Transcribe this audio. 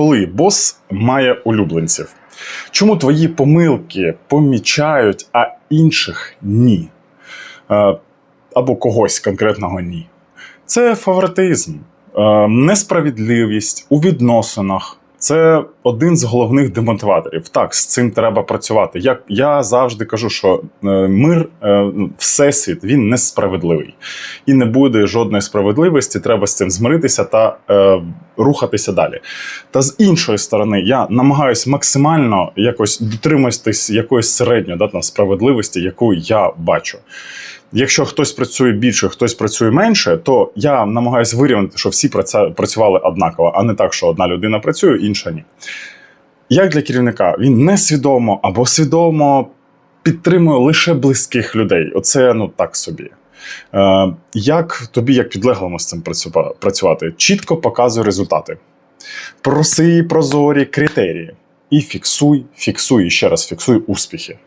коли бос має улюбленців? Чому твої помилки помічають, а інших ні? Е, Або когось конкретного ні. Це фаворитизм, е, несправедливість у відносинах. Це один з головних демотиваторів. Так, з цим треба працювати. Як я завжди кажу, що е, мир, е, всесвіт, він несправедливий і не буде жодної справедливості. Треба з цим змиритися та е, рухатися далі. Та з іншої сторони, я намагаюся максимально якось дотримуватись якоїсь середньої да, там, справедливості, яку я бачу. Якщо хтось працює більше, хтось працює менше, то я намагаюся вирівняти, що всі працювали однаково, а не так, що одна людина працює, інша ні. Як для керівника, він несвідомо або свідомо підтримує лише близьких людей. Оце ну так собі. Е, як тобі, як підлеглому з цим працювати? Чітко показуй результати. Проси прозорі критерії. І фіксуй, фіксуй і ще раз фіксуй успіхи.